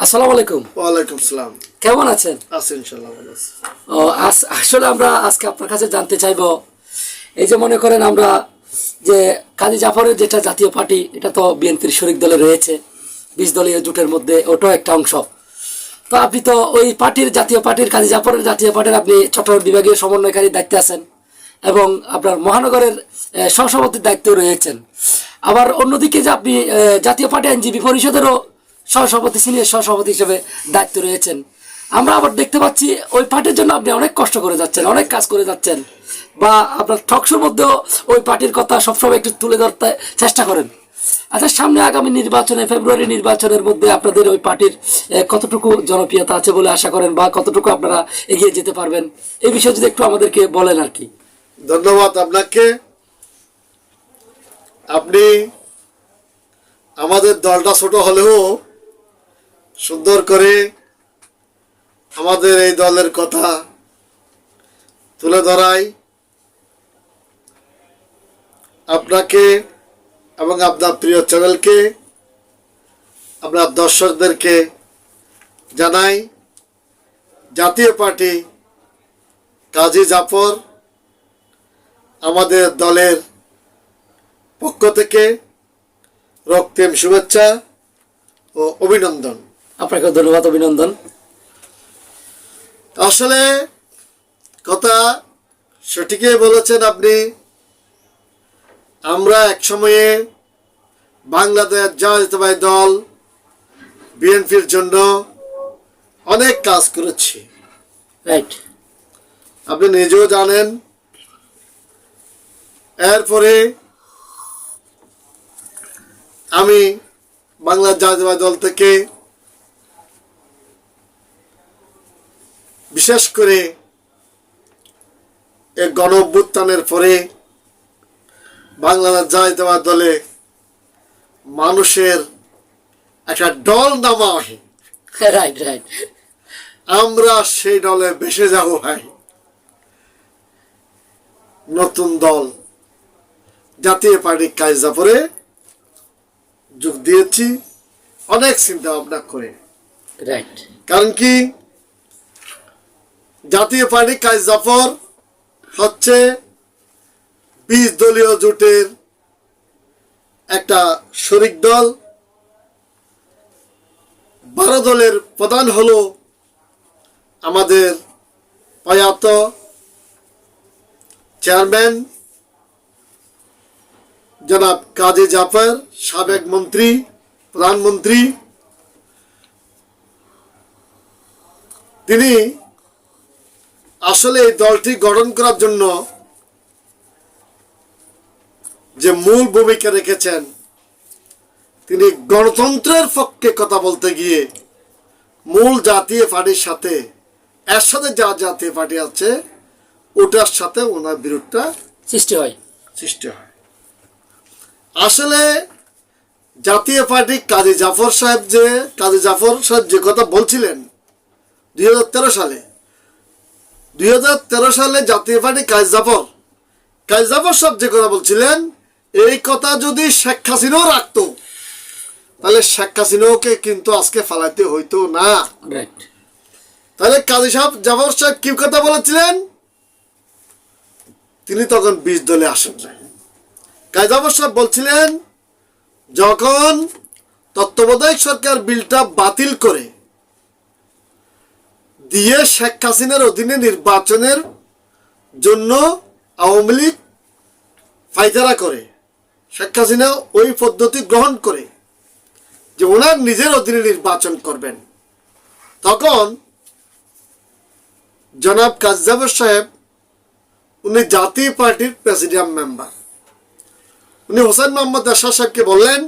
আসসালামু আলাইকুম। ওয়ালাইকুম সালাম। কেমন আছেন? আছি ইনশাল্লাহ ভালো আছি। ও আস- আসলে আমরা আজকে আপনার কাছে জানতে চাইব এই যে মনে করেন আমরা যে কাজী জাফরের যেটা জাতীয় পার্টি এটা তো বিএনপির শরিক দলে রয়েছে বিশ দলীয় জোটের মধ্যে ওটাও একটা অংশ। তো আপনি তো ওই পার্টির জাতীয় পার্টির কাজী জাফরের জাতীয় পার্টির আপনি চট্টগ্রাম বিভাগীয় সমন্বয়কারী দায়িত্বে আছেন এবং আপনার মহানগরের সহসভাপতির দায়িত্বে রয়েছেন। আবার অন্যদিকে যে আপনি জাতীয় পার্টি আইনজীবী পরিষদেরও সহসভাপতি সিনিয়র সহসভাপতি হিসেবে দায়িত্ব রয়েছেন। আমরা আবার দেখতে পাচ্ছি ওই পার্টির জন্য আপনি অনেক কষ্ট করে যাচ্ছেন, অনেক কাজ করে যাচ্ছেন। বা আপনার টকশোর মধ্যেও ওই পার্টির কথা সবসময় একটু তুলে ধরতে চেষ্টা করেন। আচ্ছা সামনে আগামী নির্বাচনে, ফেব্রুয়ারি নির্বাচনের মধ্যে আপনাদের ওই পার্টির কতটুকু জনপ্রিয়তা আছে বলে আশা করেন বা কতটুকু আপনারা এগিয়ে যেতে পারবেন? এই বিষয়ে যদি একটু আমাদেরকে বলেন আর কি। ধন্যবাদ আপনাকে। আপনি আমাদের দলটা ছোট হলেও সুন্দর করে আমাদের এই দলের কথা তুলে ধরাই। আপনাকে এবং আপনার প্রিয় চ্যানেলকে, আপনার দর্শকদেরকে জানাই, জাতীয় পার্টি কাজী জাফর আমাদের দলের পক্ষ থেকে রক্তিম শুভেচ্ছা ও অভিনন্দন। আপনাকে ধন্যবাদ অভিনন্দন। আসলে কথা সঠিকই বলেছেন আপনি। আমরা এক সময়ে বাংলাদেশ জাতীয়তাবাদী দল বিএনপির জন্য অনেক কাজ করেছি। রাইট আপনি নিজেও জানেন এরপরে আমি বাংলা জাতীয়তাবাদী দল থেকে বিশেষ করে এ গণ অভ্যুত্থানের পরে বাংলাদেশ জাতীয়তাবাদ দলে মানুষের একটা দল নামা হয়। রাইট রাইট আমরা সেই দলে বেসে যাব ভাই। নতুন দল জাতীয় পার্টি কায়জাপুরে যোগ দিয়েছি। অনেক চিন্তা ভাবনা করে। রাইট কারণ কি? জাতীয় পার্টি কাজ জাফর হচ্ছে বিশ দলীয় জোটের একটা শরিক দল। বারো দলের প্রধান হলো আমাদের প্রয়াত চেয়ারম্যান জনাব কাজী জাফর, সাবেক মন্ত্রী, প্রধানমন্ত্রী। তিনি আসলে এই দলটি গঠন করার জন্য যে মূল ভূমিকা রেখেছেন তিনি গণতন্ত্রের পক্ষে কথা বলতে গিয়ে মূল জাতীয় পার্টির সাথে এর সাথে যা জাতীয় পার্টি আছে ওটার সাথে ওনার বিরোধটা সৃষ্টি হয়। সৃষ্টি হয়। আসলে জাতীয় পার্টি কাজী জাফর সাহেব যে কাজী জাফর সাহেব যে কথা বলছিলেন দুই হাজার তেরো সালে দুই হাজার তেরো সালে জাতীয় পার্টি কাজ জাফর। কাজ জাফর সাহেব যে কথা বলছিলেন এই কথা যদি শেখ হাসিনাও রাখতো তাহলে শেখ হাসিনাকে কিন্তু আজকে ফালাইতে হইতো না। তাহলে কাজী সাহেব জাফর সাহেব কি কথা বলেছিলেন? তিনি তখন বিশ দলে আসেন নাই। কাজী জাফর সাহেব বলছিলেন যখন তত্ত্বাবধায়ক সরকার বিলটা বাতিল করে দিয়ে শেখ হাসিনার অধীনে নির্বাচনের জন্য আওয়ামী লীগ ফাইতারা করে। শেখ হাসিনা ওই পদ্ধতি গ্রহণ করে যে ওনার নিজের অধীনে নির্বাচন করবেন। তখন জনাব কাজাবর সাহেব, উনি জাতীয় পার্টির প্রেসিডিয়াম মেম্বার। উনি হোসেন মোহাম্মদ আশা সাহেবকে বললেন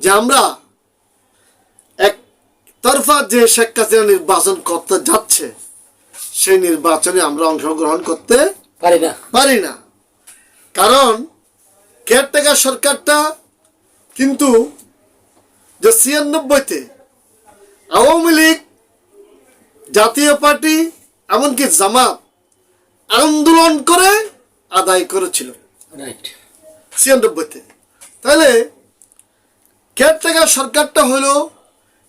যে আমরা তরফা যে শেখ হাসিনা নির্বাচন করতে যাচ্ছে সেই নির্বাচনে আমরা অংশগ্রহণ করতে পারি না। পারি না। কারণ কেয়ারটেকার সরকারটা কিন্তু যে ছিয়ানব্বইতে আওয়ামী লীগ জাতীয় পার্টি এমনকি জামাত আন্দোলন করে আদায় করেছিল। ছিয়ানব্বইতে। তাহলে কেয়ারটেকার সরকারটা হলো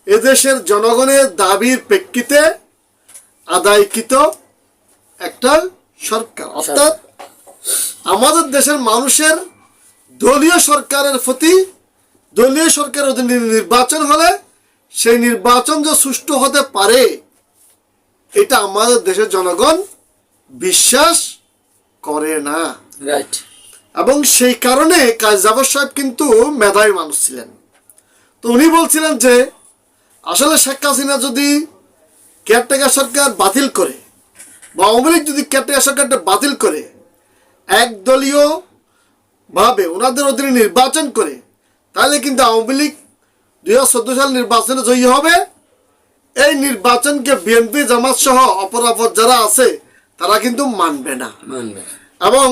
এদেশের জনগণের দাবির প্রেক্ষিতে আদায়কৃত একটা সরকার। অর্থাৎ আমাদের দেশের মানুষের দলীয় সরকারের প্রতি দলীয় সরকারের অধীনে নির্বাচন হলে সেই নির্বাচন যে সুষ্ঠু হতে পারে এটা আমাদের দেশের জনগণ বিশ্বাস করে না। রাইট এবং সেই কারণে কাজ জাফর সাহেব কিন্তু মেধাবী মানুষ ছিলেন। তো উনি বলছিলেন যে আসলে শেখ হাসিনা যদি কেয়ারটেকার সরকার বাতিল করে বা আওয়ামী লীগ যদি কেয়ারটেকার সরকারটা বাতিল করে একদলীয় ভাবে ওনাদের অধীনে নির্বাচন করে তাহলে কিন্তু আওয়ামী লীগ দুই হাজার চোদ্দ সাল নির্বাচনে জয়ী হবে। এই নির্বাচনকে বিএনপি জামাত সহ অপরাপর যারা আছে তারা কিন্তু মানবে না। মানবে এবং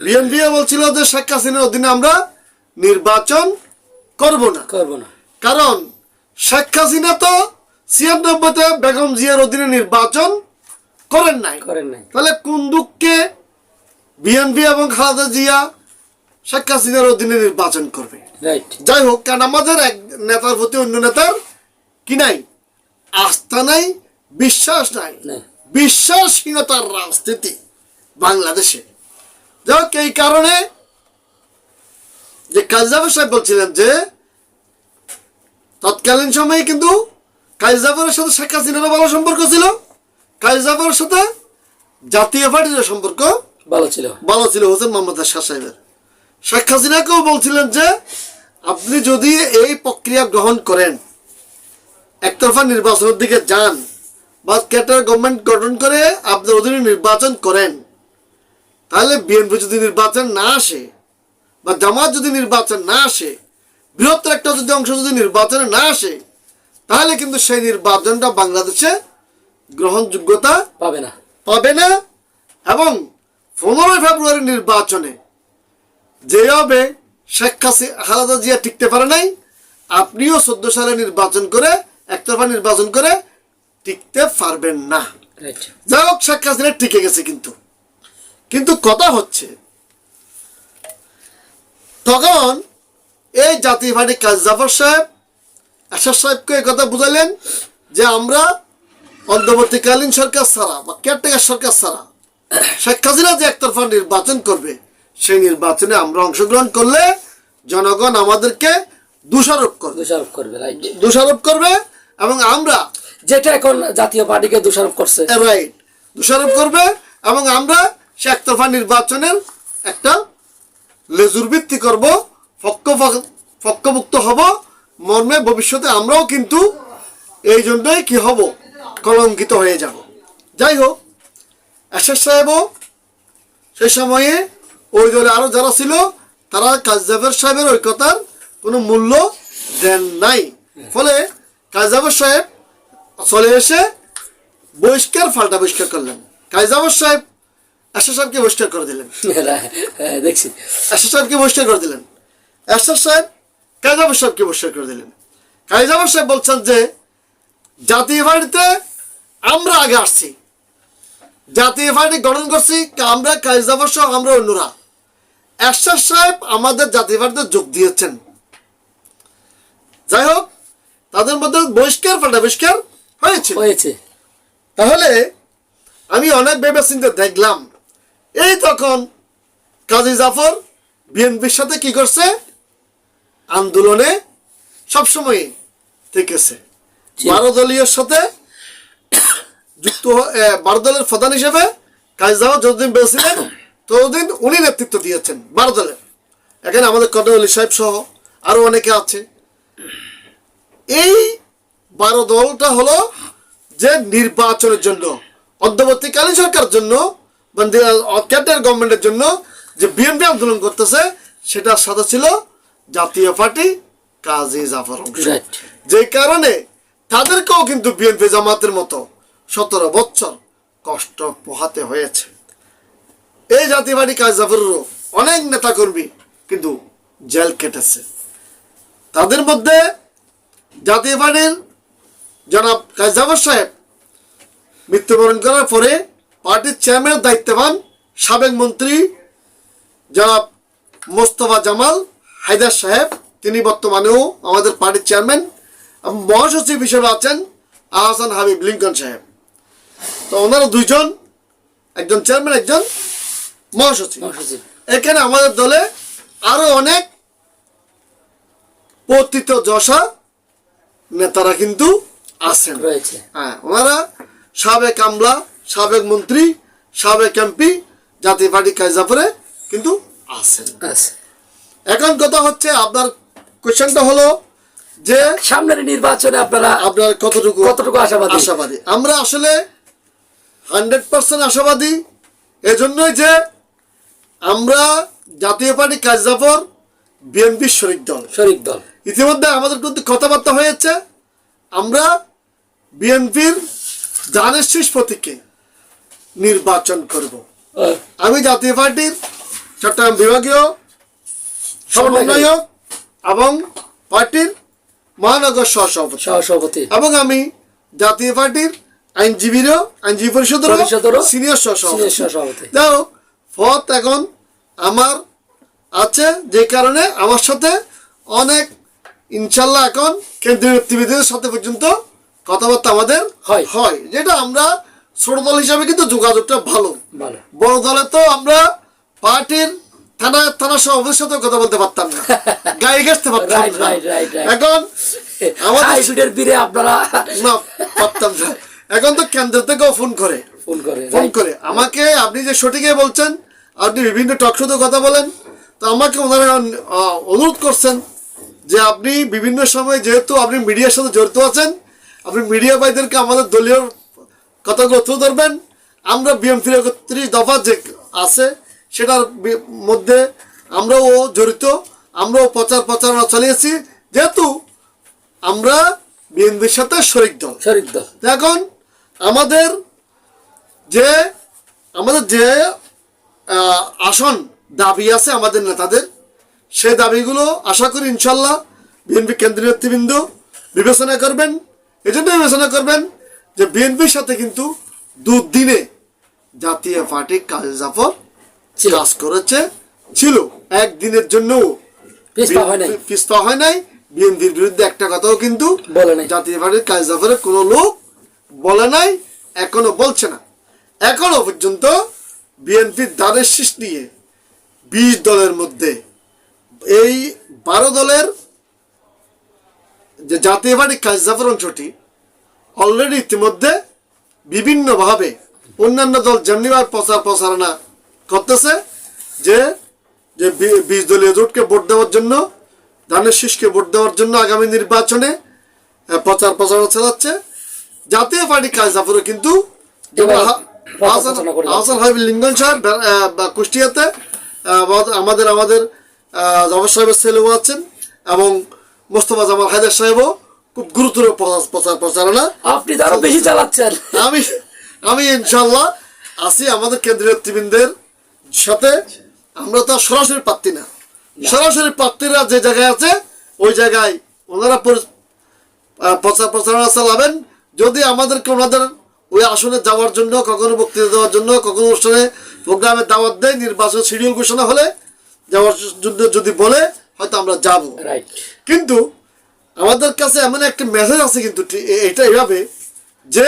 বিএনপি বলছিল যে শেখ হাসিনার অধীনে আমরা নির্বাচন করব না। করব না। কারণ শেখ হাসিনা তো ছিয়ানব্বইতে বেগম জিয়ার অধীনে নির্বাচন করেন নাই। করেন নাই। তাহলে কোন দুঃখে বিএনপি এবং খালেদা জিয়া শেখ হাসিনার অধীনে নির্বাচন করবে? যাই হোক কারণ আমাদের এক নেতার প্রতি অন্য নেতার কি নাই? আস্থা নাই বিশ্বাস নাই। বিশ্বাসহীনতার রাজনীতি বাংলাদেশে। যাই হোক এই কারণে যে কাজজাফর সাহেব বলছিলেন যে তৎকালীন সময়ে কিন্তু কাজজাফরের সাথে শেখ হাসিনারও ভালো সম্পর্ক ছিল। কাজজাফরের সাথে জাতীয় পার্টির সম্পর্ক ভালো ছিল। ভালো ছিল হোসেন মোহাম্মদ শাহ সাহেবের। শেখ হাসিনাকেও বলছিলেন যে আপনি যদি এই প্রক্রিয়া গ্রহণ করেন একতরফা নির্বাচনের দিকে যান বা ক্যাটার গভর্নমেন্ট গঠন করে আপনার অধীনে নির্বাচন করেন তাহলে বিএনপি যদি নির্বাচন না আসে বা জামাত যদি নির্বাচন না আসে বৃহত্তর একটা যদি অংশ যদি নির্বাচনে না আসে তাহলে কিন্তু সেই নির্বাচনটা বাংলাদেশে গ্রহণযোগ্যতা পাবে না। পাবে না এবং পনেরোই ফেব্রুয়ারি নির্বাচনে যেভাবে শেখ হাসি খালেদা জিয়া টিকতে পারে নাই আপনিও চোদ্দ সালে নির্বাচন করে একতরফা নির্বাচন করে টিকতে পারবেন না। যাই হোক শেখ হাসিনা টিকে গেছে কিন্তু। কিন্তু কথা হচ্ছে তখন এই জাতীয় পার্টি কাজ জাফর সাহেব আশার সাহেবকে কথা বুঝালেন যে আমরা অন্তর্বর্তীকালীন সরকার ছাড়া বা কেয়ারটেকার সরকার ছাড়া শেখ হাসিনা যে একতরফা নির্বাচন করবে সেই নির্বাচনে আমরা অংশগ্রহণ করলে জনগণ আমাদেরকে দোষারোপ করবে। দোষারোপ করবে রাইট দোষারোপ করবে এবং আমরা যেটা এখন জাতীয় পার্টিকে দোষারোপ করছে। রাইট দোষারোপ করবে এবং আমরা সে একতরফা নির্বাচনের একটা লেজুর ভিত্তি করব পক্ষ পক্ষভুক্ত হব মর্মে ভবিষ্যতে আমরাও কিন্তু এই জন্যই কি হব কলঙ্কিত হয়ে যাব। যাই হোক এসএস সাহেবও সেই সময়ে ওই দলে আরও যারা ছিল তারা কাজজাফর সাহেবের ঐক্যতার কোনো মূল্য দেন নাই। ফলে কাজজাফর সাহেব চলে এসে বহিষ্কার ফাল্টা বহিষ্কার করলেন। কাইজামর সাহেব আশা সাহেবকে বহিষ্কার করে দিলেন। হ্যাঁ, দেখছি। আশা সাহেবকে বহিষ্কার করে দিলেন। আশা সাহেব কাইজামর সাহেবকে বহিষ্কার করে দিলেন। কাইজামর সাহেব বলছেন যে জাতীয় পার্টিতে আমরা আগে আসছি। জাতীয় পার্টি গঠন করছি আমরা কাইজামর সহ আমরা অন্যরা। এরশাদ সাহেব আমাদের জাতীয় পার্টিতে যোগ দিয়েছেন। যাই হোক তাদের মধ্যে বহিষ্কার ফাল্টা বহিষ্কার হয়েছে। হয়েছে। তাহলে আমি অনেক ভেবে চিন্তে দেখলাম এই তখন কাজী জাফর বিএনপির সাথে কি করছে? আন্দোলনে সবসময় থেকেছে। বারো দলীয় সাথে যুক্ত বারো দলের প্রধান হিসেবে কাজী জাফর যতদিন বেঁচেছিলেন ততদিন উনি নেতৃত্ব দিয়েছেন বারো দলের। এখানে আমাদের কটলি সাহেব সহ আরও অনেকে আছে। এই বারো দলটা হলো যে নির্বাচনের জন্য অন্তর্বর্তীকালীন সরকার জন্য ক্যাপ্টেন গভর্নমেন্টের জন্য যে বিএনপি আন্দোলন করতেছে সেটার সাথে ছিল জাতীয় পার্টি কাজী জাফর যে কারণে তাদেরকেও কিন্তু বিএনপি জামাতের মতো সতেরো বছর কষ্ট পোহাতে হয়েছে। এই জাতীয় পার্টি কাজ জাফরেরও অনেক নেতাকর্মী কিন্তু জেল কেটেছে। তাদের মধ্যে জাতীয় পার্টির জনাব কাজ জাফর সাহেব মৃত্যুবরণ করার পরে পার্টির চেয়ারম্যানের দায়িত্ব পান সাবেক মন্ত্রী জনাব মোস্তফা জামাল হায়দার সাহেব তিনি বর্তমানেও আমাদের পার্টির চেয়ারম্যান এবং মহাসচিব হিসেবে আছেন আহসান হাবিব লিঙ্কন সাহেব। তো ওনারা দুইজন একজন চেয়ারম্যান একজন মহাসচিব। এখানে আমাদের দলে আরও অনেক পতিত যশা নেতারা কিন্তু আছেন। রয়েছে। হ্যাঁ ওনারা সাবেক আমলা সাবেক মন্ত্রী সাবেক এমপি জাতীয় পার্টি কাইজাপুরে কিন্তু আছেন। আচ্ছা। এখন কথা হচ্ছে আপনার কোয়েশ্চেনটা হলো যে সামনের নির্বাচনে আপনারা আপনার কতটুকু কতটুকু আশাবাদী? আশাবাদী। আমরা আসলে হান্ড্রেড পার্সেন্ট আশাবাদী। এজন্যই যে আমরা জাতীয় পার্টি কাজজাফর বিএনপির শরিক দল। শরিক দল। ইতিমধ্যে আমাদের কিন্তু কথাবার্তা হয়েছে আমরা বিএনপির জানের শীষ প্রতীকে নির্বাচন করব। আমি জাতীয় পার্টির চট্টগ্রাম বিভাগীয় সমন্বয়ক এবং পার্টির মহানগর সহসভাপতি সহসভাপতি এবং আমি জাতীয় পার্টির আইনজীবীরও আইনজীবী পরিষদেরও সিনিয়র সহসভাপতি যাই পথ এখন আমার আছে যে কারণে আমার সাথে অনেক ইনশাল্লাহ এখন কেন্দ্রীয় নেতৃবৃন্দের সাথে পর্যন্ত কথাবার্তা আমাদের হয়। হয়। যেটা আমরা ছোট দল হিসাবে কিন্তু যোগাযোগটা ভালো। ভালো। বড় দলে তো আমরা পার্টির থানা থানা সভাপতির কথা বলতে পারতাম না। গায়ে ঘেসতে পারতাম না. এখন আমাদের বীরে আপনারা না পারতাম না। এখন তো কেন্দ্র থেকেও ফোন করে। ফোন করে ফোন করে। আমাকে আপনি যে সঠিকে বলছেন আপনি বিভিন্ন টক শোতে কথা বলেন তো আমাকে ওনারা অনুরোধ করছেন যে আপনি বিভিন্ন সময় যেহেতু আপনি মিডিয়ার সাথে জড়িত আছেন আপনি মিডিয়া ভাইদেরকে আমাদের দলীয় কথাগুলো তুলে ধরবেন। আমরা বিএমপির একত্রিশ দফা যে আছে সেটার মধ্যে আমরাও জড়িত আমরাও প্রচার প্রচারণা চালিয়েছি যেহেতু আমরা বিএনপির সাথে শরিক দল শরিক দল এখন আমাদের যে আমাদের যে আসন দাবি আছে আমাদের নেতাদের সেই দাবিগুলো আশা করি ইনশাল্লাহ বিএনপি কেন্দ্রীয় নেতৃবৃন্দ বিবেচনা করবেন এজন্য বিবেচনা করবেন যে বিএনপির সাথে কিন্তু দুদিনে জাতীয় পার্টি কাজ জাফর। কাজ করেছে ছিল। একদিনের নাই। পিস্তা হয় নাই। বিএনপির বিরুদ্ধে একটা কথাও কিন্তু বলে নাই। জাতীয় পার্টির কাজ জাফরের কোনো লোক বলে নাই এখনও বলছে না। এখনও পর্যন্ত বিএনপির দ্বারের শীষ নিয়ে বিশ দলের মধ্যে এই বারো দলের যে জাতীয় পার্টি কাজ জাফর অংশটি অলরেডি ইতিমধ্যে বিভিন্নভাবে অন্যান্য দল যেমনিভাবে প্রচার প্রচারণা করতেছে যে যে বিশ দলীয় জোটকে ভোট দেওয়ার জন্য ধানের শীষকে ভোট দেওয়ার জন্য আগামী নির্বাচনে প্রচার প্রচারণা চালাচ্ছে। জাতীয় পার্টি কাজ জাফরও কিন্তু আহসান হাবিব লিঙ্গন সাহেব বা কুষ্টিয়াতে আমাদের- আমাদের আমাদের সাহেবের ছেলেও আছেন এবং মোস্তফা জামাল হায়দার সাহেবও খুব গুরুতর প্রচার- প্রচার প্রচারণা আপনি আরও বেশি চালাচ্ছেন। আমি আমি ইনশাল্লাহ আছি আমাদের কেন্দ্রীয় নেতৃবৃন্দের সাথে আমরা তো সরাসরি প্রার্থী না। সরাসরি প্রার্থীরা যে জায়গায় আছে ওই জায়গায় ওনারা পরি- প্রচার প্রচারণা চালাবেন। যদি আমাদেরকে ওনাদের ওই আসনে যাওয়ার জন্য কখনো বক্তৃতা দেওয়ার জন্য কখনো অনুষ্ঠানে প্রোগ্রামে দাওয়াত দেয় নির্বাচন শিডিউল ঘোষণা হলে যাওয়ার জন্য যদি বলে হয়তো আমরা যাব। রাইট কিন্তু আমাদের কাছে এমন একটা মেসেজ আছে কিন্তু এটা এভাবে যে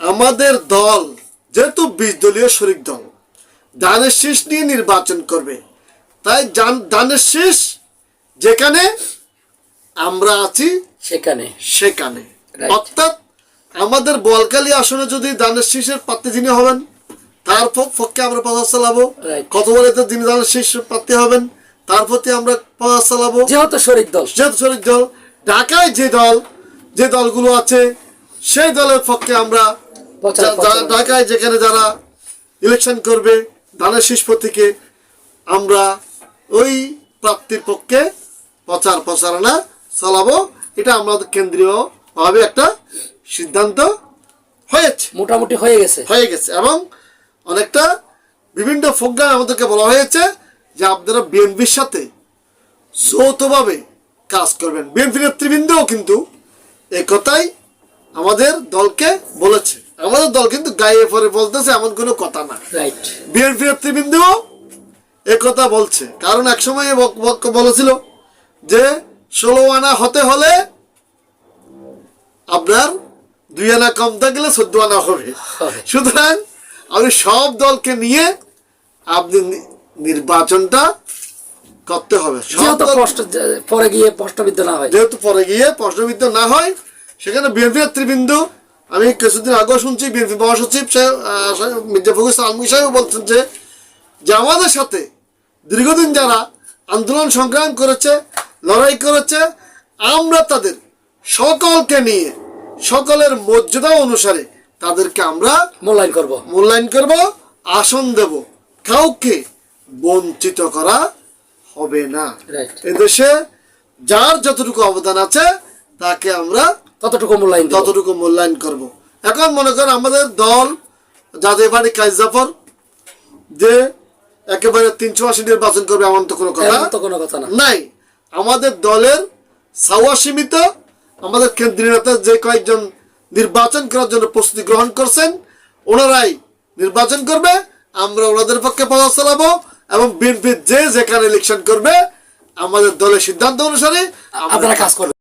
আমাদের দল যেহেতু বিশ দলীয় শরিক দল দানের শীষ নিয়ে নির্বাচন করবে। তাই দানের শীষ যেখানে আমরা আছি সেখানে। সেখানে। অর্থাৎ আমাদের বলকালি আসনে যদি দানের শীষের প্রার্থী যিনি হবেন তার পক্ষে আমরা প্রচার চালাবো. কত বলে তো যিনি দানের শীষ প্রার্থী হবেন তার প্রতি আমরা প্রচার চালাবো। যেহেতু শরিক দল। যেহেতু শরিক দল। ঢাকায় যে দল যে দলগুলো আছে সেই দলের পক্ষে আমরা। ঢাকায় যেখানে যারা ইলেকশন করবে ধানের শীষ প্রতীকে আমরা ওই প্রাপ্তির পক্ষে প্রচার প্রচারণা চালাবো। এটা আমাদের কেন্দ্রীয় ভাবে একটা সিদ্ধান্ত হয়েছে। মোটামুটি হয়ে গেছে। হয়ে গেছে এবং অনেকটা বিভিন্ন প্রোগ্রাম আমাদেরকে বলা হয়েছে যে আপনারা বিএনপির সাথে যৌথভাবে কাজ করবেন। বিএনপি নেতৃবৃন্দও কিন্তু এই কথাই আমাদের দলকে বলেছে। আমাদের দল কিন্তু গায়ে পরে বলতেছে এমন কোনো কথা না। রাইট বিএনপি নেতৃবৃন্দও এ কথা বলছে। কারণ একসময় এ বক- বক- বলেছিল যে ষোলো আনা হতে হলে আপনার দুই আনা কম থাকলে চোদ্দ আনা হবে। সুতরাং আপনি সব দলকে নিয়ে আপনি নির্বাচনটা করতে হবে। পরে গিয়ে প্রশ্নবিদ্ধ না হয়। যেহেতু পরে গিয়ে প্রশ্নবিদ্ধ না হয় সেখানে বিএনপি নেতৃবৃন্দ আমি কিছুদিন আগেও শুনছি বিএনপি মহাসচিব মির্জা ফখরুল আলমী সাহেব বলছেন যে যে আমাদের সাথে দীর্ঘদিন যারা আন্দোলন সংগ্রাম করেছে লড়াই করেছে আমরা তাদের সকলকে নিয়ে সকলের মর্যাদা অনুসারে তাদেরকে আমরা মূল্যায়ন করব। মূল্যায়ন করব আসন দেব। কাউকে বঞ্চিত করা হবে না। এদেশে যার যতটুকু অবদান আছে তাকে আমরা ততটুকু মূল্যায়ন ততটুকু মূল্যায়ন করব। এখন মনে করেন আমাদের দল যাদের বাড়ি কাজ জাফর যে একেবারে তিনশো আশি নির্বাচন করবে এমন তো কোনো কথা। তো কোনো কথা নাই। আমাদের দলের সাওয়া সীমিত আমাদের কেন্দ্রীয় নেতা যে কয়েকজন নির্বাচন করার জন্য প্রস্তুতি গ্রহণ করছেন ওনারাই নির্বাচন করবে আমরা ওনাদের পক্ষে পথ চালাবো এবং বিএনপি যে যেখানে ইলেকশন করবে আমাদের দলের সিদ্ধান্ত অনুসারে আপনারা কাজ করবেন।